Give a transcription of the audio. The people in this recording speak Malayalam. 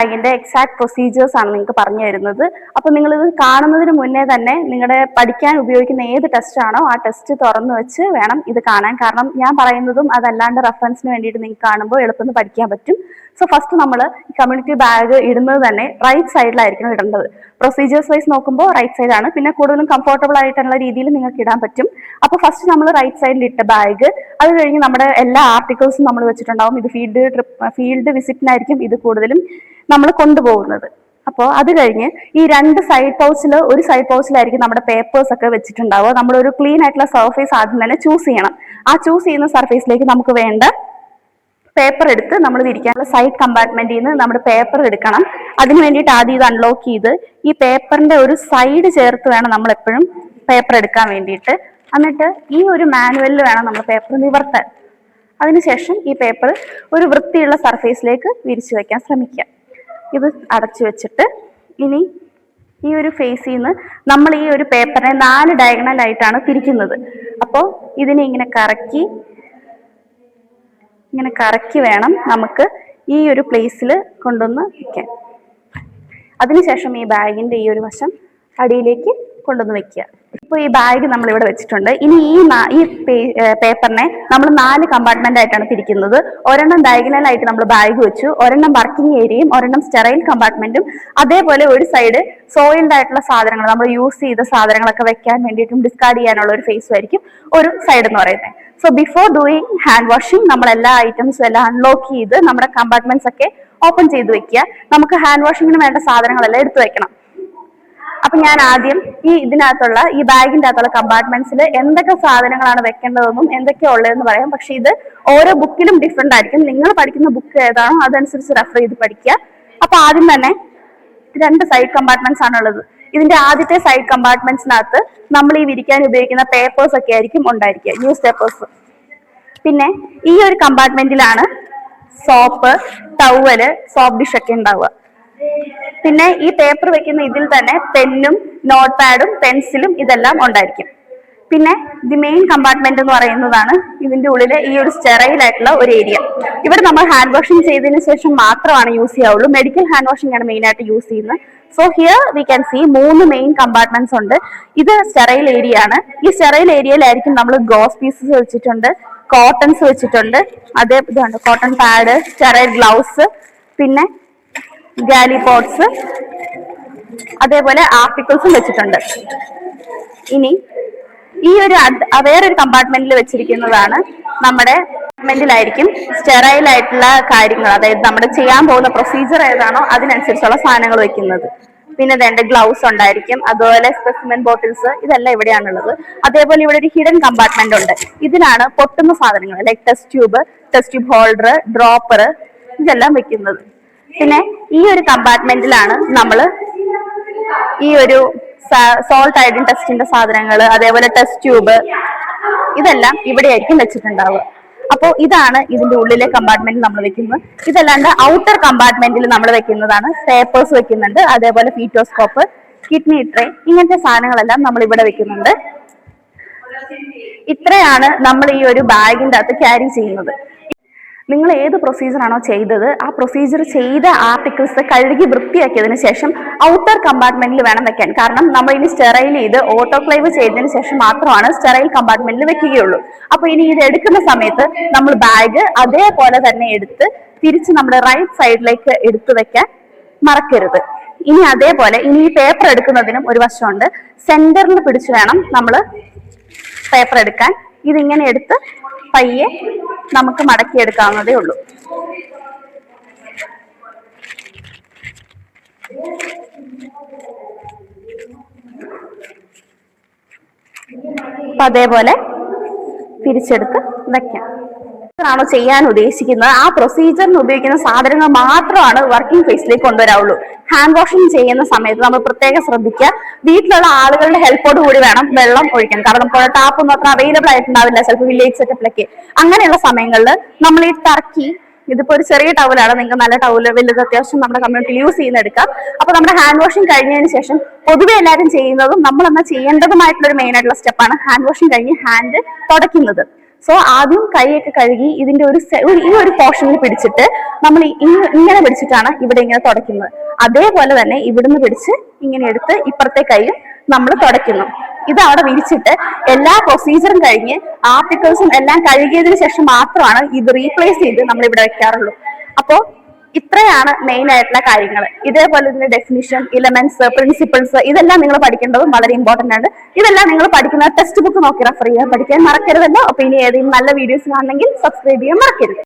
അതിന്റെ എക്സാക്ട് പ്രൊസീജിയേഴ്സ് ആണ് നിങ്ങൾക്ക് പറഞ്ഞു തരുന്നത്. അപ്പൊ നിങ്ങൾ ഇത് കാണുന്നതിന് മുന്നേ തന്നെ നിങ്ങളുടെ പഠിക്കാൻ ഉപയോഗിക്കുന്ന ഏത് ടെസ്റ്റ് ആണോ ആ ടെസ്റ്റ് തുറന്നു വെച്ച് വേണം ഇത് കാണാൻ. കാരണം ഞാൻ പറയുന്നതും അതല്ലാണ്ട് റെഫറൻസിന് വേണ്ടിയിട്ട് നിങ്ങൾക്ക് കാണുമ്പോൾ എളുപ്പത്തിൽ പഠിക്കാൻ പറ്റും. സോ ഫസ്റ്റ് നമ്മൾ കമ്മ്യൂണിറ്റി ബാഗ് ഇടുന്നത് തന്നെ റൈറ്റ് സൈഡിലായിരിക്കണം ഇടേണ്ടത്. പ്രൊസീജിയേഴ്സ് വൈസ് നോക്കുമ്പോൾ റൈറ്റ് സൈഡാണ് പിന്നെ കൂടുതലും കംഫർട്ടബിൾ ആയിട്ടുള്ള രീതിയിൽ നിങ്ങൾക്ക് ഇടാൻ പറ്റും. അപ്പോൾ ഫസ്റ്റ് നമ്മൾ റൈറ്റ് സൈഡിൽ ഇട്ട ബാഗ് അത് കഴിഞ്ഞ് നമ്മുടെ എല്ലാ ആർട്ടിക്കിൾസും നമ്മൾ വെച്ചിട്ടുണ്ടാവും. ഇത് ഫീൽഡ് ട്രിപ്പ് ഫീൽഡ് വിസിറ്റിനായിരിക്കും ഇത് കൂടുതലും നമ്മൾ കൊണ്ടുപോകുന്നത്. അപ്പോൾ അത് കഴിഞ്ഞ് ഈ രണ്ട് സൈഡ് പൗച്ചിൽ ഒരു സൈഡ് പൗച്ചിലായിരിക്കും നമ്മുടെ പേപ്പേഴ്സ് ഒക്കെ വെച്ചിട്ടുണ്ടാവുക. നമ്മളൊരു ക്ലീൻ ആയിട്ടുള്ള സർഫേസ് ആദ്യം തന്നെ ചൂസ് ചെയ്യണം. ആ ചൂസ് ചെയ്യുന്ന സർഫേസിലേക്ക് നമുക്ക് വേണ്ട പേപ്പർ എടുത്ത് നമ്മൾ തിരിക്കാനുള്ള സൈഡ് കമ്പാർട്ട്മെന്റിൽ നിന്ന് നമ്മുടെ പേപ്പർ എടുക്കണം. അതിന് വേണ്ടിയിട്ട് ആദ്യം ഇത് അൺലോക്ക് ചെയ്ത് ഈ പേപ്പറിന്റെ ഒരു സൈഡ് ചേർത്ത് വേണം നമ്മൾ എപ്പോഴും പേപ്പർ എടുക്കാൻ വേണ്ടിയിട്ട്. എന്നിട്ട് ഈ ഒരു മാനുവലിൽ വേണം നമ്മൾ പേപ്പർ നിവർത്താൻ. അതിനുശേഷം ഈ പേപ്പർ ഒരു വൃത്തിയുള്ള സർഫേസിലേക്ക് വിരിച്ചു വയ്ക്കാൻ ശ്രമിക്കുക. ഇത് അടച്ചു വെച്ചിട്ട് ഇനി ഈ ഒരു ഫേസിൽ നിന്ന് നമ്മൾ ഈ ഒരു പേപ്പറിനെ നാല് ഡയഗണലായിട്ടാണ് തിരിക്കുന്നത്. അപ്പോൾ ഇതിനെ ഇങ്ങനെ കറക്കി ഇങ്ങനെ കറക്കി വേണം നമുക്ക് ഈ ഒരു പ്ലേസിൽ കൊണ്ടുവന്ന് വയ്ക്കാൻ അതിനുശേഷം ഈ ബാഗിന്റെ ഈ ഒരു വശം അടിയിലേക്ക് കൊണ്ടുവന്ന് വെക്കുക. ഇപ്പോൾ ഈ ബാഗ് നമ്മൾ ഇവിടെ വെച്ചിട്ടുണ്ട്. ഇനി ഈ ഈ പേപ്പറിനെ നമ്മൾ നാല് കമ്പാർട്ട്മെന്റ് ആയിട്ടാണ് തിരിക്കുന്നത്. ഒരെണ്ണം ഡയഗണൽ ആയിട്ട് നമ്മൾ ബാഗ് വെച്ചു. ഒരെണ്ണം വർക്കിംഗ് ഏരിയയും ഒരെണ്ണം സ്റ്റെറൈൽ കമ്പാർട്ട്മെന്റും അതേപോലെ ഒരു സൈഡ് സോയിൽഡ് ആയിട്ടുള്ള സാധനങ്ങൾ നമ്മൾ യൂസ് ചെയ്ത സാധനങ്ങളൊക്കെ വെക്കാൻ വേണ്ടിയിട്ടും ഡിസ്കാർഡ് ചെയ്യാനുള്ള ഒരു ഫേസും ആയിരിക്കും ഒരു സൈഡ് എന്ന് പറയുന്നത്. So before doing hand washing നമ്മൾ എല്ലാ ഐറ്റംസും എല്ലാം അൺലോക്ക് ചെയ്ത് നമ്മുടെ കമ്പാർട്ട്മെന്റ്സ് ഒക്കെ ഓപ്പൺ ചെയ്ത് വെക്കുക. നമുക്ക് ഹാൻഡ് വാഷിങ്ങിന് വേണ്ട സാധനങ്ങളെല്ലാം എടുത്തു വെക്കണം. അപ്പൊ ഞാൻ ആദ്യം ഈ ഇതിനകത്തുള്ള ഈ ബാഗിന്റെ അകത്തുള്ള കമ്പാർട്ട്മെന്റ്സിൽ എന്തൊക്കെ സാധനങ്ങളാണ് വെക്കേണ്ടതെന്നും എന്തൊക്കെയാ ഉള്ളതെന്ന് പറയാം. പക്ഷെ ഇത് ഓരോ ബുക്കിലും ഡിഫറെന്റ് ആയിരിക്കും. നിങ്ങൾ പഠിക്കുന്ന ബുക്ക് ഏതാണോ അതനുസരിച്ച് റെഫർ ചെയ്ത് പഠിക്കുക. അപ്പൊ ആദ്യം തന്നെ രണ്ട് സൈഡ് കമ്പാർട്ട്മെന്റ്സ് ഉള്ളത് ഇതിന്റെ ആദ്യത്തെ സൈഡ് കമ്പാർട്ട്മെന്റ്സിനകത്ത് നമ്മൾ ഈ വിരിക്കാൻ ഉപയോഗിക്കുന്ന പേപ്പേഴ്സ് ഒക്കെ ആയിരിക്കും ഉണ്ടായിരിക്കുക. ന്യൂസ് പേപ്പേഴ്സ് പിന്നെ ഈ ഒരു കമ്പാർട്ട്മെന്റിലാണ് സോപ്പ് ടവൽ സോപ്പ് ഡിഷ് ഒക്കെ ഉണ്ടാവുക. പിന്നെ ഈ പേപ്പർ വെക്കുന്ന ഇതിൽ തന്നെ പെന്നും നോട്ട് പാഡും പെൻസിലും ഇതെല്ലാം ഉണ്ടായിരിക്കും. പിന്നെ ദി മെയിൻ കമ്പാർട്ട്മെന്റ് എന്ന് പറയുന്നതാണ് ഇതിന്റെ ഉള്ളിലെ ഈ ഒരു സ്റ്റെറൈൽ ആയിട്ടുള്ള ഒരു ഏരിയ ഇവിടെ നമ്മൾ ഹാൻഡ് വാഷിംഗ് ചെയ്തതിന് ശേഷം മാത്രമാണ് യൂസ് ചെയ്യാവുള്ളൂ. മെഡിക്കൽ ഹാൻഡ് വാഷിംഗ് ആണ് മെയിൻ ആയിട്ട് യൂസ് ചെയ്യുന്നത്. So here we can see മൂന്ന് മെയിൻ കമ്പാർട്ട്മെന്റ്സ് ഉണ്ട്. ഇത് സ്റ്റെറൈൽ ഏരിയ ആണ്. ഈ സ്റ്റെറൈൽ ഏരിയയിലായിരിക്കും നമ്മൾ ഗ്ലോസ് പീസസ് വെച്ചിട്ടുണ്ട് കോട്ടൺസ് വെച്ചിട്ടുണ്ട്. അതേ ഇതുണ്ട് കോട്ടൺ പാഡ് സ്റ്റെറൈൽ ഗ്ലൗസ് പിന്നെ ഗാലി പോട്ട്സ് അതേപോലെ ആർട്ടിക്കിൾസും വെച്ചിട്ടുണ്ട്. ഇനി ഈ ഒരു വേറൊരു കമ്പാർട്ട്മെന്റിൽ വെച്ചിരിക്കുന്നതാണ് നമ്മുടെ കമ്പാർട്ട്മെന്റിലായിരിക്കും സ്റ്റെറൈൽ ആയിട്ടുള്ള കാര്യങ്ങൾ അതായത് നമ്മൾ ചെയ്യാൻ പോകുന്ന പ്രൊസീജിയർ ഏതാണോ അതിനനുസരിച്ചുള്ള സാധനങ്ങൾ വെക്കുന്നത്. പിന്നെ വേണ്ട ഗ്ലൗസ് ഉണ്ടായിരിക്കും അതുപോലെ സ്പെസിമെൻ ബോട്ടിൽസ് ഇതെല്ലാം ഇവിടെയാണുള്ളത്. അതേപോലെ ഇവിടെ ഒരു ഹിഡൻ കമ്പാർട്ട്മെന്റ് ഉണ്ട്. ഇതിലാണ് പൊട്ടുന്ന സാധനങ്ങൾ like test tube test tube holder dropper ഇതെല്ലാം വെക്കുന്നത്. പിന്നെ ഈ ഒരു കമ്പാർട്ട്മെന്റിലാണ് നമ്മൾ ഈ ഒരു സോൾട്ട് ഐഡൻ ടെസ്റ്റിന്റെ സാധനങ്ങൾ അതേപോലെ ടെസ്റ്റ് ട്യൂബ് ഇതെല്ലാം ഇവിടെയായിരിക്കും വെച്ചിട്ടുണ്ടാവുക. അപ്പോൾ ഇതാണ് ഇതിന്റെ ഉള്ളിലെ കമ്പാർട്ട്മെന്റ് നമ്മൾ വെക്കുന്നത്. ഇതല്ലാണ്ട് ഔട്ടർ കമ്പാർട്ട്മെന്റിൽ നമ്മൾ വെക്കുന്നതാണ്. പേപ്പേഴ്സ് വെക്കുന്നുണ്ട്. അതേപോലെ ഫീറ്റോസ്കോപ്പ് കിഡ്നി ട്രേ ഇങ്ങനത്തെ സാധനങ്ങളെല്ലാം നമ്മൾ ഇവിടെ വെക്കുന്നുണ്ട്. ഇത്രയാണ് നമ്മൾ ഈ ഒരു ബാഗിന്റെ അകത്ത് ക്യാരി ചെയ്യുന്നത്. നിങ്ങൾ ഏത് പ്രൊസീജിയറാണോ ചെയ്തത് ആ പ്രൊസീജിയർ ചെയ്ത ആർട്ടിക്കിൾസ് കഴുകി വൃത്തിയാക്കിയതിന് ശേഷം ഔട്ടർ കമ്പാർട്ട്മെന്റിൽ വേണം വെക്കാൻ. കാരണം നമ്മൾ ഇനി സ്റ്റെറൈൽ ചെയ്ത് ഓട്ടോക്ലൈവ് ചെയ്തതിന് ശേഷം മാത്രമാണ് സ്റ്റെറൈൽ കമ്പാർട്ട്മെന്റിൽ വെക്കുകയുള്ളൂ. അപ്പൊ ഇനി ഇത് എടുക്കുന്ന സമയത്ത് നമ്മൾ ബാഗ് അതേപോലെ തന്നെ എടുത്ത് തിരിച്ച് നമ്മുടെ റൈറ്റ് സൈഡിലേക്ക് എടുത്തു വെക്കാൻ മറക്കരുത്. ഇനി അതേപോലെ ഇനി ഈ പേപ്പർ എടുക്കുന്നതിനും ഒരു വശമുണ്ട്. സെന്ററിൽ പിടിച്ചു വേണം നമ്മൾ പേപ്പർ എടുക്കാൻ. ഇതിങ്ങനെ എടുത്ത് പയ്യെ നമുക്ക് മടക്കി എടുക്കാവുന്നതേ ഉള്ളൂ. അപ്പൊ അതേപോലെ തിരിച്ചെടുത്ത് വെക്കാം. ആണോ ചെയ്യാൻ ഉദ്ദേശിക്കുന്നത്? ആ പ്രൊസീജിയറിന് ഉപയോഗിക്കുന്ന സാധനങ്ങൾ മാത്രമാണ് വർക്കിംഗ് ഫേസിലേക്ക് കൊണ്ടുവരാവുള്ളൂ. ഹാൻഡ് വാഷിംഗ് ചെയ്യുന്ന സമയത്ത് നമ്മൾ പ്രത്യേകം ശ്രദ്ധിക്കുക. വീട്ടിലുള്ള ആളുകളുടെ ഹെൽപ്പോട് കൂടി വേണം വെള്ളം ഒഴിക്കാൻ. കാരണം ഇപ്പോൾ ടാപ്പ് അത്ര അവൈലബിൾ ആയിട്ടുണ്ടാവില്ല. ചിലപ്പോൾ വില്ലേജ് സെറ്റപ്പിലൊക്കെ അങ്ങനെയുള്ള സമയങ്ങളിൽ നമ്മൾ ഈ ടർക്കി ഇതിപ്പോ ഒരു ചെറിയ ടൗലാണ് നിങ്ങൾക്ക് നല്ല ടൗൽ വലുത് അത്യാവശ്യം നമ്മുടെ കമ്മ്യൂണിറ്റി യൂസ് ചെയ്യുന്ന എടുക്കാം. അപ്പൊ നമ്മുടെ ഹാൻഡ് വാഷിംഗ് കഴിഞ്ഞതിന് ശേഷം പൊതുവെ എല്ലാവരും ചെയ്യുന്നതും നമ്മൾ എന്നാൽ ചെയ്യേണ്ടതുമായിട്ടുള്ള ഒരു മെയിൻ ആയിട്ടുള്ള സ്റ്റെപ്പാണ് ഹാൻഡ് വാഷിംഗ് കഴിഞ്ഞ് ഹാൻഡ് തുടയ്ക്കുന്നത്. സോ ആദ്യം കൈയൊക്കെ കഴുകി ഇതിന്റെ ഒരു ഈ ഒരു പോർഷനിൽ പിടിച്ചിട്ട് നമ്മൾ ഇങ്ങനെ പിടിച്ചിട്ടാണ് ഇവിടെ ഇങ്ങനെ തുടയ്ക്കുന്നത്. അതേപോലെ തന്നെ ഇവിടുന്ന് പിടിച്ച് ഇങ്ങനെ എടുത്ത് ഇപ്പുറത്തെ കൈയും നമ്മൾ തുടയ്ക്കുന്നു. ഇത് അവിടെ വിരിച്ചിട്ട് എല്ലാ പ്രൊസീജിയറും കഴിഞ്ഞ് ആർട്ടിക്കിൾസും എല്ലാം കഴുകിയതിനു ശേഷം മാത്രമാണ് ഇത് റീപ്ലേസ് ചെയ്ത് നമ്മൾ ഇവിടെ വെക്കാറുള്ളൂ. അപ്പോ ഇത്രയാണ് മെയിൻ ആയിട്ടുള്ള കാര്യങ്ങൾ ഇതേപോലെ ഇതിന്റെ ഡെഫിനിഷൻ ഇലമെന്റ്സ് പ്രിൻസിപ്പിൾസ് ഇതെല്ലാം നിങ്ങൾ പഠിക്കേണ്ടതും വളരെ ഇമ്പോർട്ടന്റ് ആണ്. ഇതെല്ലാം നിങ്ങൾ പഠിക്കുന്ന ടെക്സ്റ്റ് ബുക്ക് നോക്കി റെഫർ ചെയ്യാൻ പഠിക്കാൻ മറക്കരുതല്ലോ. അപ്പൊ ഇനി ഏതെങ്കിലും നല്ല വീഡിയോസ് കാണണമെങ്കിൽ സബ്സ്ക്രൈബ് ചെയ്യാൻ മറക്കരുത്.